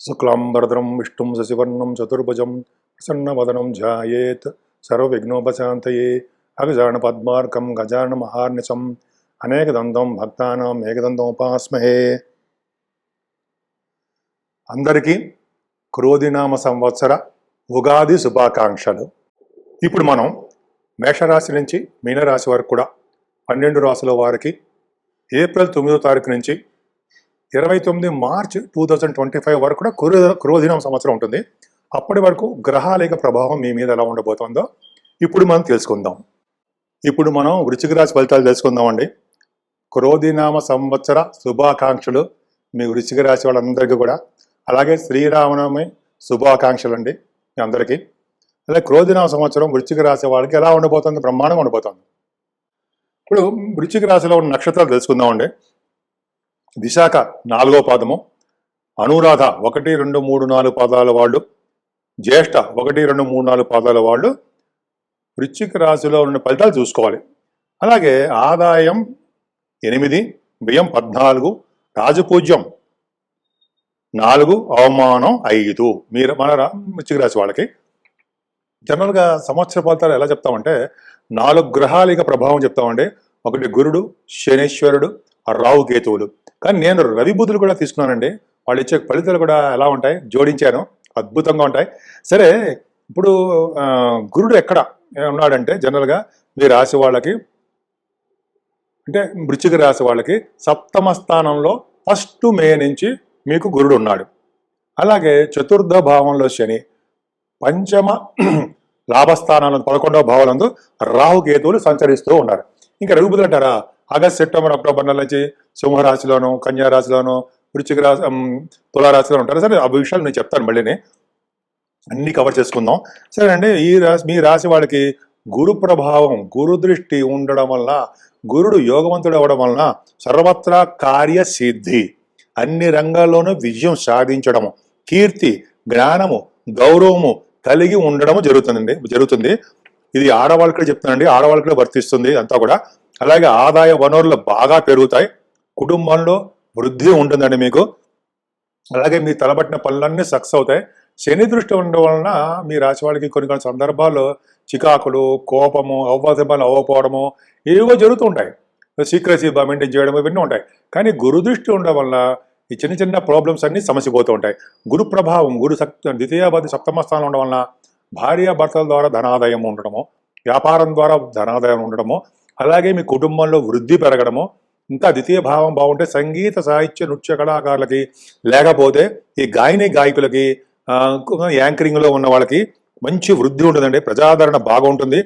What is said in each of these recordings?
శుక్లాంబరద్రం విష్ణుం శశివర్ణం చతుర్భుజం ప్రసన్నవదనం ధ్యాయేత్ సర్వవిఘ్నోపశాంతయే అగజాన పద్మార్కం గజాన మహార్నిశం అనేకదంతం భక్తానాం ఏకదంతం ఉపాస్మహే అందరికీ క్రోధినామ సంవత్సర ఉగాది శుభాకాంక్షలు. ఇప్పుడు మనం మేషరాశి నుంచి మీనరాశి వరకు కూడా పన్నెండు రాశుల వారికి ఏప్రిల్ తొమ్మిదో తారీఖు నుంచి ఇరవై తొమ్మిది March two thousand twenty five వరకు కూడా క్రో క్రోధినం సంవత్సరం ఉంటుంది. అప్పటి వరకు గ్రహాల యొక్క ప్రభావం మీ మీద ఎలా ఉండబోతుందో ఇప్పుడు మనం తెలుసుకుందాం. ఇప్పుడు మనం వృశ్చిక రాశి ఫలితాలు తెలుసుకుందామండి. క్రోధినామ సంవత్సర శుభాకాంక్షలు మీ వృచ్చిక రాశి వాళ్ళందరికీ కూడా. అలాగే శ్రీరామనవమి శుభాకాంక్షలు అండి మీ అందరికీ. అలాగే క్రోధినామ సంవత్సరం వృచ్చిక రాశి వాళ్ళకి ఎలా ఉండబోతుంది బ్రహ్మాండంగా ఉండబోతుంది. ఇప్పుడు వృచ్చిక రాశిలో ఉన్న నక్షత్రాలు తెలుసుకుందామండి. విశాఖ నాలుగో పాదము అనురాధ ఒకటి రెండు మూడు నాలుగు పాదాల వాళ్ళు జ్యేష్ఠ ఒకటి రెండు మూడు నాలుగు పాదాల వాళ్ళు వృశ్చిక రాశిలో ఉన్న ఫలితాలు చూసుకోవాలి. అలాగే ఆదాయం ఎనిమిది వ్యయం పద్నాలుగు రాజపూజ్యం నాలుగు అవమానం ఐదు. మీరు మన వృశ్చిక రాశి వాళ్ళకి. జనరల్గా సంవత్సర ఫలితాలు ఎలా చెప్తామంటే నాలుగు గ్రహాలిక ప్రభావం చెప్తామండి. ఒకటి గురుడు శనేశ్వరుడు రావు కేతువులు కానీ నేను రవి కూడా తీసుకున్నానండి. వాళ్ళు ఇచ్చే ఫలితాలు కూడా ఎలా ఉంటాయి? జోడించాను. అద్భుతంగా ఉంటాయి. సరే ఇప్పుడు గురుడు ఎక్కడ ఉన్నాడంటే జనరల్గా మీ రాశి వాళ్ళకి అంటే వృశ్చిక రాశి వాళ్ళకి సప్తమ స్థానంలో ఫస్ట్ మే నుంచి మీకు గురుడు ఉన్నాడు. అలాగే చతుర్థ భావంలో శని పంచమ లాభస్థానాలను పదకొండవ భావాలందు రాహుకేతువులు సంచరిస్తూ ఉన్నారు. ఇంకా రఘుపతి అంటారా? ఆగస్ట్ సెప్టెంబర్ అక్టోబర్ నెల నుంచి సింహరాశిలోను కన్యారాశిలోను వృచ్చిక రాశి తులారాశిలో ఉంటారు. సరే ఆ విషయాలు నేను చెప్తాను మళ్ళీని. అన్ని కవర్ చేసుకుందాం. సరే అండి ఈ రాశి మీ రాశి వాళ్ళకి గురు ప్రభావం గురు దృష్టి ఉండడం వల్ల గురుడు యోగవంతుడు అవ్వడం వలన సర్వత్రా కార్యసిద్ధి అన్ని రంగాల్లోనూ విజయం సాధించడము కీర్తి జ్ఞానము గౌరవము కలిగి ఉండడము జరుగుతుందండి జరుగుతుంది. ఇది ఆడవాళ్ళకి చెప్తానండి ఆడవాళ్ళకి వర్తిస్తుంది అంతా కూడా. అలాగే ఆదాయ వనరులు బాగా పెరుగుతాయి. కుటుంబంలో వృద్ధి ఉంటుందండి మీకు. అలాగే మీ తలబట్టిన పనులన్నీ సక్సెస్ అవుతాయి. శని దృష్టి ఉండడం వలన మీ రాశి వాళ్ళకి కొన్ని కొన్ని సందర్భాల్లో చికాకులు కోపము అవ్వదమాలు అవ్వకపోవడము ఏవో జరుగుతూ ఉంటాయి. సీక్రసీ మెయింటైన్ చేయడం ఇవన్నీ ఉంటాయి. కానీ గురు దృష్టి ఉండడం వల్ల ఈ చిన్న చిన్న ప్రాబ్లమ్స్ అన్నీ సమసిపోతూ ఉంటాయి. గురు ప్రభావం గురు సప్త ద్వితీయాపతి సప్తమ స్థానం ఉండడం వలన భార్యాభర్తల ద్వారా ధనాదాయం ఉండడము వ్యాపారం ద్వారా ధనాదాయం ఉండడము అలాగే మీ కుటుంబంలో వృద్ధి పెరగడము ఇంకా ద్వితీయ భావం బాగుంటే సంగీత సాహిత్య నృత్య కళాకారులకి లేకపోతే ఈ గాయని గాయకులకి యాంకరింగ్లో ఉన్న వాళ్ళకి మంచి వృద్ధి ఉంటుందండి ప్రజాదరణ బాగుంటుంది.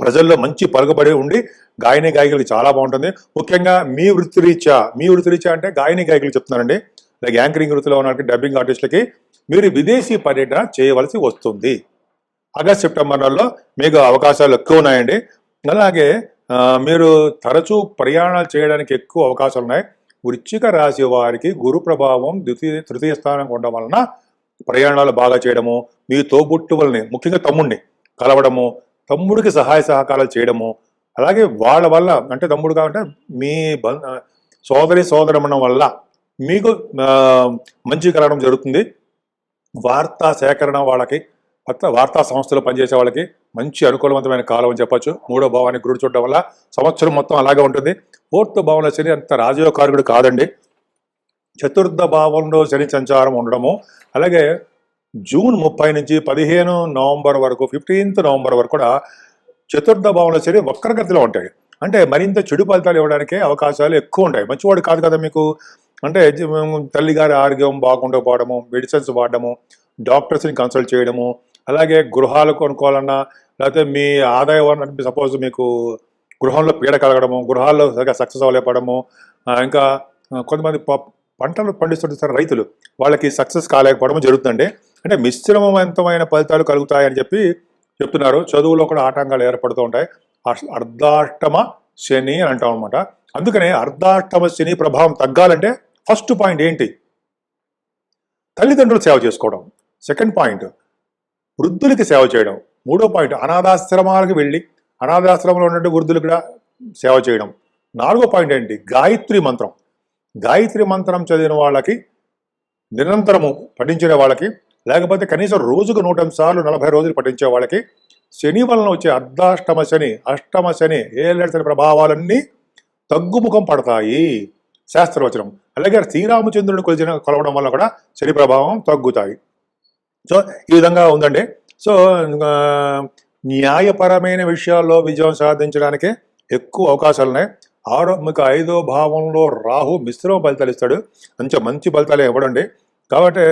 ప్రజల్లో మంచి పలుకుబడి ఉండి గాయని గాయకులకి చాలా బాగుంటుంది. ముఖ్యంగా మీ వృత్తి రీత్యా మీ వృత్తి రీత్యా అంటే గాయని గాయకులు చెప్తున్నానండి లైక్ యాంకరింగ్ వృత్తిలో ఉన్న డబ్బింగ్ ఆర్టిస్టులకి మీరు విదేశీ పర్యటన చేయవలసి వస్తుంది. ఆగస్ట్ సెప్టెంబర్ నెలలో మీకు అవకాశాలు ఎక్కువ ఉన్నాయండి. అలాగే మీరు తరచూ ప్రయాణాలు చేయడానికి ఎక్కువ అవకాశాలు ఉన్నాయి వృచ్చిక రాశి వారికి గురు ప్రభావం ద్వితీయ తృతీయ స్థానం ఉండడం వలన ప్రయాణాలు బాగా చేయడము మీ తోబుట్టువుల్ని ముఖ్యంగా తమ్ముడిని కలవడము తమ్ముడికి సహాయ సహకారాలు చేయడము అలాగే వాళ్ళ వల్ల అంటే తమ్ముడు కాబట్టి మీ సోదరి సోదరమణం వల్ల మీకు మంచి కలగడం జరుగుతుంది. వార్తా సేకరణ వాళ్ళకి కొత్త వార్తా సంస్థలు పనిచేసే వాళ్ళకి మంచి అనుకూలవంతమైన కాలం అని చెప్పొచ్చు. మూడో భావాన్ని గురుడు చూడడం వల్ల సంవత్సరం మొత్తం అలాగే ఉంటుంది. ఫోర్త్ భావంలో శని అంత రాజయోగకారకుడు కాదండి. చతుర్థ భావంలో శని సంచారం ఉండడము. అలాగే జూన్ ముప్పై నుంచి పదిహేను నవంబర్ వరకు ఫిఫ్టీన్త్ నవంబర్ వరకు కూడా చతుర్థ భావంలో శని వక్రగతిలో ఉంటాయి అంటే మరింత చెడు ఫలితాలు ఇవ్వడానికి అవకాశాలు ఎక్కువ ఉంటాయి. మంచివాడు కాదు కదా మీకు? అంటే తల్లిగారి ఆరోగ్యం బాగుండకపోవడము మెడిసిన్స్ వాడడము డాక్టర్స్ని కన్సల్ట్ చేయడము అలాగే గృహాలు కొనుక్కోవాలన్నా లేకపోతే మీ ఆదాయ వనరు సపోజ్ మీకు గృహంలో పీడ కలగడము గృహాల్లో సరిగా సక్సెస్ అవ్వలేపడము ఇంకా కొంతమంది ప- పంటలు పండిస్తుంటారు రైతులు. వాళ్ళకి సక్సెస్ కాలేకపోవడం జరుగుతుందండి. అంటే మిశ్రమవంతమైన ఫలితాలు కలుగుతాయని చెప్పి చెప్తున్నారు. చదువులో కూడా ఆటంకాలు ఏర్పడుతూ ఉంటాయి. అర్ధాష్టమ శని అని అంటాం అనమాట అందుకనే అర్ధాష్టమ శని ప్రభావం తగ్గాలంటే ఫస్ట్ పాయింట్ ఏంటి? తల్లిదండ్రులు సేవ చేసుకోవడం. సెకండ్ పాయింట్ వృద్ధులకి సేవ చేయడం. మూడో పాయింట్ అనాథాశ్రమాలకు వెళ్ళి అనాథాశ్రమంలో ఉన్నట్టు వృద్ధులు కూడా సేవ చేయడం. నాలుగో పాయింట్ ఏంటి? గాయత్రి మంత్రం. గాయత్రి మంత్రం చదివిన వాళ్ళకి నిరంతరము పఠించిన వాళ్ళకి లేకపోతే కనీసం రోజుకు నూట సార్లు నలభై రోజులు పఠించే వాళ్ళకి శని వలన వచ్చే అర్ధాష్టమ శని అష్టమ శని ఏళ్ళ శని ప్రభావాలన్నీ తగ్గుముఖం పడతాయి. శాస్త్రవచనం. అలాగే శ్రీరామచంద్రుని కొలిచిన కొలవడం వల్ల కూడా శని ప్రభావం తగ్గుతాయి. సో ఈ విధంగా ఉందండి. సో న్యాయపరమైన విషయాల్లో విజయం సాధించడానికి ఎక్కువ అవకాశాలు ఉన్నాయి. ఆరో మీకు ఐదో భావంలో రాహు మిశ్రమ ఫలితాలు ఇస్తాడు. మంచి మంచి ఫలితాలు ఇవ్వడండి. కాబట్టి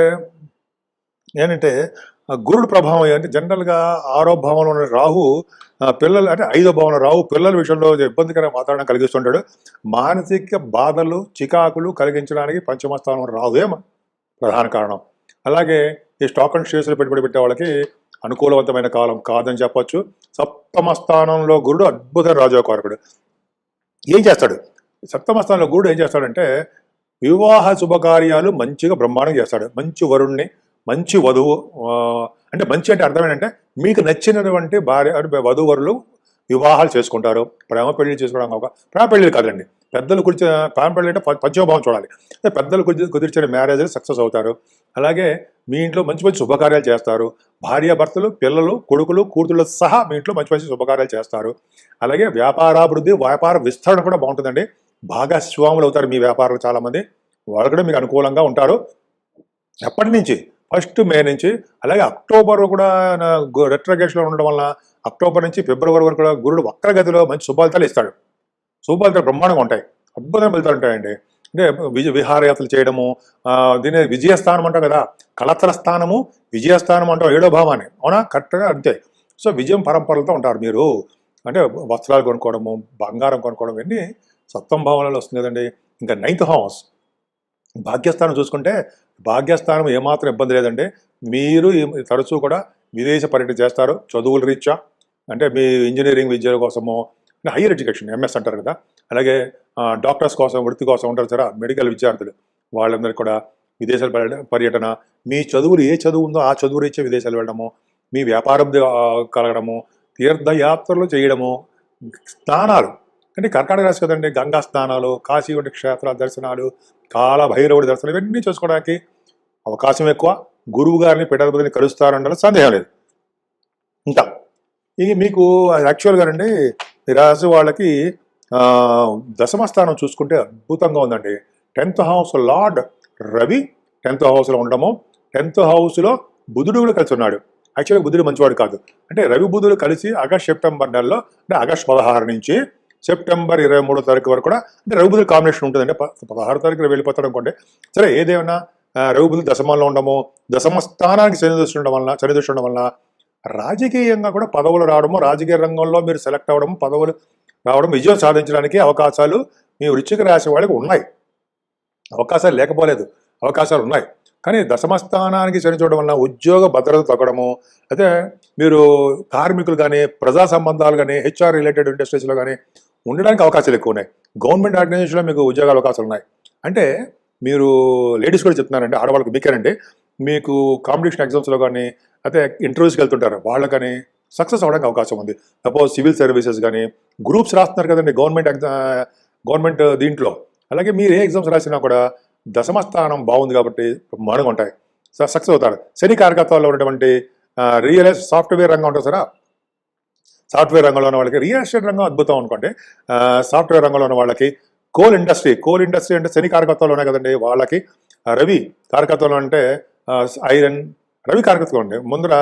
ఏంటంటే గురుడు ప్రభావం అంటే జనరల్గా ఆరో భావంలో ఉన్న రాహు పిల్లలు అంటే ఐదో భావంలో రాహు పిల్లల విషయంలో ఇబ్బందికర వాతావరణం కలిగిస్తుంటాడు. మానసిక బాధలు చికాకులు కలిగించడానికి పంచమ స్థానం రాహువే ప్రధాన కారణం. అలాగే ఈ స్టాక్ అండ్ షేర్స్లో పెట్టుబడి పెట్టే వాళ్ళకి అనుకూలవంతమైన కాలం కాదని చెప్పొచ్చు. సప్తమ స్థానంలో గురుడు అద్భుత రాజోకారకుడు ఏం చేస్తాడు? సప్తమ స్థానంలో గురుడు ఏం చేస్తాడంటే వివాహ శుభకార్యాలు మంచిగా బ్రహ్మాండంగా చేస్తాడు. మంచి వరుణ్ణి మంచి వధువు అంటే మంచి అంటే అర్థం ఏంటంటే మీకు నచ్చినటువంటి భార్య వధువరులు వివాహాలు చేసుకుంటారు. ప్రేమ పెళ్ళి చేసుకోవడానికి ఒక ప్రేమ పెళ్ళి కాదండి. పెద్దలు కుదిర్చిన ప్రేమ పెళ్ళి అంటే పంచమభావం చూడాలి. పెద్దలు కుదిరి కుదిర్చిన మ్యారేజ్లు సక్సెస్ అవుతారు. అలాగే మీ ఇంట్లో మంచి మంచి శుభకార్యాలు చేస్తారు. భార్యాభర్తలు పిల్లలు కొడుకులు కూతుళ్ళు సహా మీ ఇంట్లో మంచి మంచి శుభకార్యాలు చేస్తారు. అలాగే వ్యాపారాభివృద్ధి వ్యాపార విస్తరణ కూడా బాగుంటుందండి. భాగస్వాములు అవుతారు మీ వ్యాపారులు చాలామంది. వాళ్ళు కూడా మీకు అనుకూలంగా ఉంటారు. ఎప్పటి నుంచి? ఫస్ట్ మే నుంచి. అలాగే అక్టోబర్ కూడా రెట్రగేషన్లో ఉండడం వల్ల అక్టోబర్ నుంచి ఫిబ్రవరి వరకు కూడా గురుడు వక్రగతిలో మంచి శుభాలితాలు ఇస్తాడు శుభాలితాలు బ్రహ్మాండంగా ఉంటాయి. అద్భుతమైన ఫలితాలు ఉంటాయండి. అంటే విజయ విహారయాత్రలు చేయడము దీని విజయస్థానం అంటాం కదా. కళత్ర స్థానము విజయస్థానం అంటాం ఏడో భావాన్ని. అవునా? కరెక్ట్గా అంతే. సో విజయం పరంపరలతో ఉంటారు మీరు. అంటే వస్త్రాలు కొనుక్కోవడము బంగారం కొనుక్కోవడం ఇవన్నీ సప్తం భావనలో వస్తుంది కదండి. ఇంకా నైన్త్ హౌస్. భాగ్యస్థానం చూసుకుంటే భాగ్యస్థానం ఏమాత్రం ఇబ్బంది లేదండి. మీరు తరచూ కూడా విదేశ పర్యటన చేస్తారు చదువుల రీత్యా. అంటే మీ ఇంజనీరింగ్ విద్య కోసము హైయర్ ఎడ్యుకేషన్ ఎంఎస్ అంటారు కదా. అలాగే డాక్టర్స్ కోసం వృత్తి కోసం ఉంటారు సరే మెడికల్ విద్యార్థులు. వాళ్ళందరికీ కూడా విదేశాల పర్యటన మీ చదువులు ఏ చదువు ఉందో ఆ చదువు రీత్యా విదేశాలు వెళ్ళడము మీ వ్యాపారం కలగడము తీర్థయాత్రలు చేయడము స్నానాలు. అంటే కర్కాటక రాశి కదండి గంగా స్నానాలు కాశీ వంటి క్షేత్ర దర్శనాలు కాల భైరవుడి దర్శనం ఇవన్నీ చూసుకోవడానికి అవకాశం ఎక్కువ. గురువు గారిని పీఠాధిపతిని కలుస్తారనడం సందేహం లేదు. ఇంకా ఇది మీకు యాక్చువల్గా అండి రాశి వాళ్ళకి దశమ స్థానం చూసుకుంటే అద్భుతంగా ఉందండి. Tenth house lord Ravi tenth హౌస్లో ఉండడము టెన్త్ హౌస్లో బుధుడు కూడా కలిసి ఉన్నాడు. యాక్చువల్గా బుధుడు మంచివాడు కాదు. అంటే రవి బుధుడు కలిసి ఆగస్ట్ సెప్టెంబర్ నెలలో అంటే ఆగస్ట్ పదహారు నుంచి సెప్టెంబర్ ఇరవై మూడో తారీఖు వరకు కూడా అంటే రవి బుధుడు కాంబినేషన్ ఉంటుందండి. పదహారు తారీఖున వెళ్ళిపోతాడు అనుకోండి. సరే ఏదేమన్నా రవి బుధుడు దశమంలో ఉండము దశమ స్థానానికి శని ఉండడం వలన శనిదృష్టి ఉండడం వలన రాజకీయంగా కూడా పదవులు రావడము రాజకీయ రంగంలో మీరు సెలెక్ట్ అవ్వడం పదవులు రావడం విజయం సాధించడానికి అవకాశాలు మీ వృశ్చిక రాశి వాళ్ళకి ఉన్నాయి. అవకాశాలు లేకపోలేదు అవకాశాలు ఉన్నాయి. కానీ దశమ స్థానానికి శని చూడడం వలన ఉద్యోగ భద్రత తగ్గడము అయితే మీరు కార్మికులు కానీ ప్రజా సంబంధాలు కానీ హెచ్ఆర్ రిలేటెడ్ ఇండస్ట్రీస్లో కానీ ఉండడానికి అవకాశాలు ఎక్కువ ఉన్నాయి. గవర్నమెంట్ ఆర్గనైజేషన్లో మీకు ఉద్యోగ అవకాశాలు ఉన్నాయి. అంటే మీరు లేడీస్ కూడా చెప్తున్నారండి ఆడవాళ్ళకి మీకేనండి మీకు కాంపిటీషన్ ఎగ్జామ్స్లో కానీ అయితే ఇంటర్వ్యూస్కి వెళ్తుంటారు. వాళ్ళకని సక్సెస్ అవ్వడానికి అవకాశం ఉంది. సపోజ్ సివిల్ సర్వీసెస్ కానీ గ్రూప్స్ రాస్తున్నారు కదండి గవర్నమెంట్ గవర్నమెంట్ దీంట్లో. అలాగే మీరు ఏ ఎగ్జామ్స్ రాసినా కూడా దశమ స్థానం బాగుంది కాబట్టి మణుగు ఉంటాయి. సక్సెస్ అవుతారు. శని కార్యకర్తల్లో ఉన్నటువంటి రియల్ సాఫ్ట్వేర్ రంగం ఉంటుంది సరే సాఫ్ట్వేర్ రంగంలో ఉన్న వాళ్ళకి రియల్ ఎస్టేట్ రంగం అద్భుతం అనుకోండి. సాఫ్ట్వేర్ రంగంలో ఉన్న వాళ్ళకి కోల్ ఇండస్ట్రీ కోల్ ఇండస్ట్రీ అంటే శని కారకత్వాలు ఉన్నాయి కదండి వాళ్ళకి. రవి కార్యకర్తలు అంటే ఐరన్ రవి కారకత్వం అండి ముందర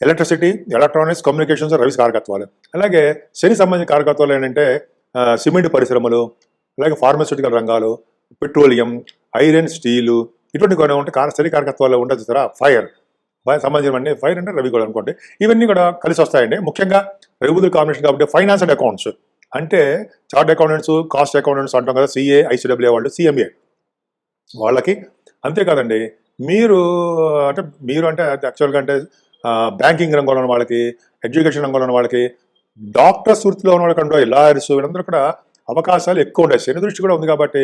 ఎలక్ట్రిసిటీ ఎలక్ట్రానిక్స్ కమ్యూనికేషన్స్ రవి కారకత్వాలు అలాగే శని సంబంధించిన కారకత్వాలు ఏంటంటే సిమెంట్ పరిశ్రమలు అలాగే ఫార్మాస్యూటికల్ రంగాలు పెట్రోలియం ఐరన్ స్టీలు ఇటువంటి కొన్ని ఉంటే కార శని కారకత్వాలు ఉంటుంది సార్ ఫైర్. ఫైర్ సంబంధించిన ఫైర్ అంటే రవి కూడా అనుకోండి. ఇవన్నీ కూడా కలిసి వస్తాయండి. ముఖ్యంగా రవిబుద్ధుల కాంబినేషన్ కాబట్టి ఫైనాన్స్ అండ్ అకౌంట్స్. అంటే చార్ట్ అకౌంటెంట్స్ కాస్ట్ అకౌంటెంట్స్ అంటాం కదా సిఏ ఐసీడబ్ల్యూ వాళ్ళు సిఎంఏ వాళ్ళకి అంతేకాదండి మీరు అంటే మీరు అంటే యాక్చువల్గా అంటే బ్యాంకింగ్ రంగంలో ఉన్న వాళ్ళకి ఎడ్యుకేషన్ రంగంలో ఉన్న వాళ్ళకి డాక్టర్ వృత్తిలో ఉన్న వాళ్ళకి ఉండవు లాయర్స్ వీళ్ళందరూ కూడా అవకాశాలు ఎక్కువ ఉంటాయి శని దృష్టి కూడా ఉంది కాబట్టి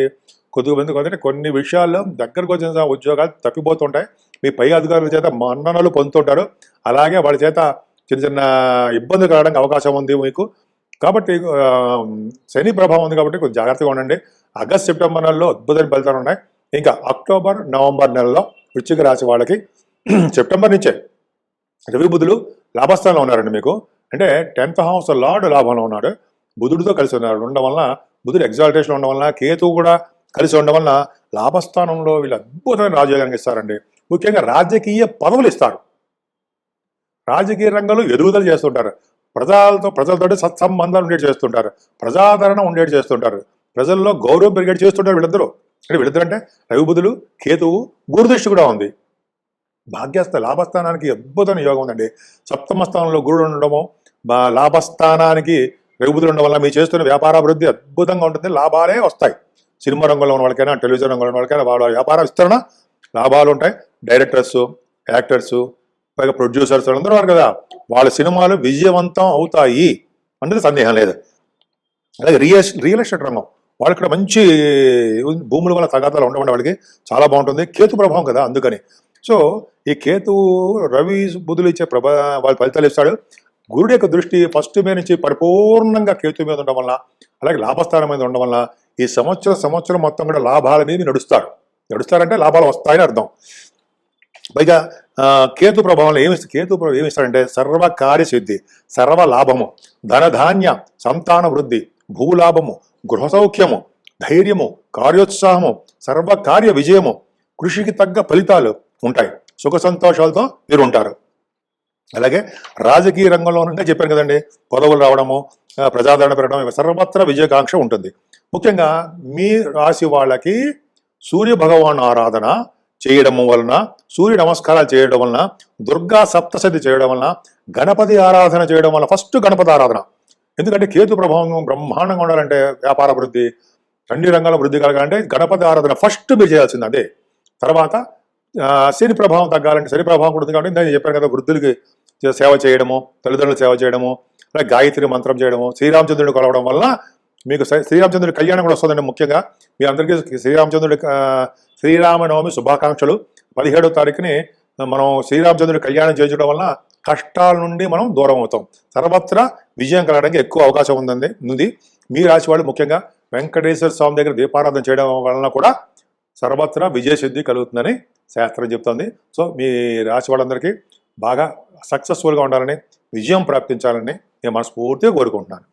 కొద్దిగా మంది అంటే కొన్ని విషయాల్లో దగ్గరకు వచ్చిన ఉద్యోగాలు తప్పిపోతుంటాయి. మీ పై అధికారుల చేత మన్ననలు పొందుతుంటారు. అలాగే వాళ్ళ చేత చిన్న చిన్న ఇబ్బందులు కలగడానికి అవకాశం ఉంది మీకు. కాబట్టి శని ప్రభావం ఉంది కాబట్టి కొంచెం జాగ్రత్తగా ఉండండి. ఆగస్ట్ సెప్టెంబర్ నెలలో అద్భుతమైన ఫలితాలు ఉన్నాయి. ఇంకా అక్టోబర్ నవంబర్ నెలలో వృశ్చిక రాశి వాళ్ళకి సెప్టెంబర్ నుంచే రవి బుధులు లాభస్థానంలో ఉన్నారండి మీకు. అంటే టెన్త్ హౌస్ లార్డ్ లాభంలో ఉన్నాడు. బుధుడితో కలిసి ఉన్నాడు ఉండడం వలన బుధుడు ఎగ్జాల్టేషన్ ఉండడం వలన కేతువు కూడా కలిసి ఉండడం వలన లాభస్థానంలో వీళ్ళు అద్భుతమైన రాజయోగానికి ఇస్తారండి. ముఖ్యంగా రాజకీయ పదవులు ఇస్తారు. రాజకీయ రంగంలో ఎదుగుదల చేస్తుంటారు. ప్రజలతో ప్రజలతో సత్సంబంధాలు ఉండేటి చేస్తుంటారు. ప్రజాదరణ ఉండేటి చేస్తుంటారు. ప్రజల్లో గౌరవం పెరిగేటి చేస్తుంటారు వీళ్ళందరూ. అంటే వీళ్ళిద్దరు రవి బుధులు కేతువు గురుదృష్టి కూడా ఉంది. భాగ్యస్థ లాభస్థానానికి అద్భుతమైన యోగం ఉందండి. సప్తమ స్థానంలో గురుడు ఉండడము మా లాభస్థానానికి రఘుబుధులు ఉండడం వల్ల మీరు చేస్తున్న వ్యాపారాభివృద్ధి అద్భుతంగా ఉంటుంది. లాభాలే వస్తాయి. సినిమా రంగంలో ఉన్న వాళ్ళకైనా టెలివిజన్ రంగంలో ఉన్న వాళ్ళకైనా వాళ్ళ వ్యాపార విస్తరణ లాభాలు ఉంటాయి. డైరెక్టర్స్ యాక్టర్స్ పైగా ప్రొడ్యూసర్స్ అందరూ ఉన్నారు కదా. వాళ్ళ సినిమాలు విజయవంతం అవుతాయి. అనేది సందేహం లేదు. అలాగే రియల్ రియల్ ఎస్టేట్ రంగం. వాళ్ళు ఇక్కడ మంచి భూముల వల్ల తగాదాలు ఉండడం వాళ్ళకి చాలా బాగుంటుంది. కేతు ప్రభావం కదా అందుకని. సో ఈ కేతు రవి బుధులు ఇచ్చే ప్రభా వాళ్ళ ఫలితాలు ఇస్తాడు. గురుడు యొక్క దృష్టి ఫస్ట్ మీద నుంచి పరిపూర్ణంగా కేతు మీద ఉండడం వల్ల అలాగే లాభస్థానం మీద ఉండడం వల్ల ఈ సంవత్సరం సంవత్సరం మొత్తం కూడా లాభాల మీద నడుస్తారు. నడుస్తారంటే లాభాలు వస్తాయని అర్థం. పైగా కేతు ప్రభావంలో ఏమి కేతు ప్రభావం ఏమి ఇస్తాడంటే సర్వ కార్యసిద్ధి సర్వ లాభము ధనధాన్య సంతాన వృద్ధి భూలాభము గృహ సౌఖ్యము ధైర్యము కార్యోత్సాహము సర్వకార్య విజయము కృషికి తగ్గ ఫలితాలు ఉంటాయి. సుఖ సంతోషాలతో మీరు ఉంటారు. అలాగే రాజకీయ రంగంలో నుండి చెప్పాను కదండి. పదవులు రావడము ప్రజాదరణ పెరగడం సర్వత్ర విజయకాంక్ష ఉంటుంది. ముఖ్యంగా మీ రాశి వాళ్ళకి సూర్య భగవాన్ ఆరాధన చేయడం వలన సూర్య నమస్కారాలు చేయడం వలన దుర్గా సప్తశతి చేయడం వలన గణపతి ఆరాధన చేయడం వలన ఫస్ట్ గణపతి ఆరాధన. ఎందుకంటే కేతు ప్రభావం బ్రహ్మాండంగా ఉండాలంటే వ్యాపార వృద్ధి అన్ని రంగాల వృద్ధి కలగాలంటే గణపతి ఆరాధన ఫస్ట్ మీరు చేయాల్సింది అదే. తర్వాత శని ప్రభావం తగ్గాలంటే శని ప్రభావం కూడా కాబట్టి నేను చెప్పాను కదా వృద్ధులకి సేవ చేయడము తల్లిదండ్రులు సేవ చేయడము అలాగే గాయత్రి మంత్రం చేయడము శ్రీరామచంద్రుడు కొలవడం వల్ల మీకు శ్రీరామచంద్రుడి కళ్యాణం కూడా వస్తుందండి ముఖ్యంగా. మీ అందరికీ శ్రీరామచంద్రుడి శ్రీరామనవమి శుభాకాంక్షలు. పదిహేడో తారీఖుని మనం శ్రీరామచంద్రుడి కళ్యాణం చేయించడం వల్ల కష్టాల నుండి మనం దూరం అవుతాం. సర్వత్రా విజయం కలగడానికి ఎక్కువ అవకాశం ఉందండి. ఉంది. మీ రాశి వాళ్ళు ముఖ్యంగా వెంకటేశ్వర స్వామి దగ్గర దీపారాధన చేయడం వలన కూడా సర్వత్రా విజయసిద్ధి కలుగుతుందని శాస్త్రం చెప్తోంది. సో మీ రాశి వాళ్ళందరికీ బాగా సక్సెస్ఫుల్గా ఉండాలని విజయం ప్రాప్తించాలని నేను మనస్ఫూర్తిగా కోరుకుంటున్నాను.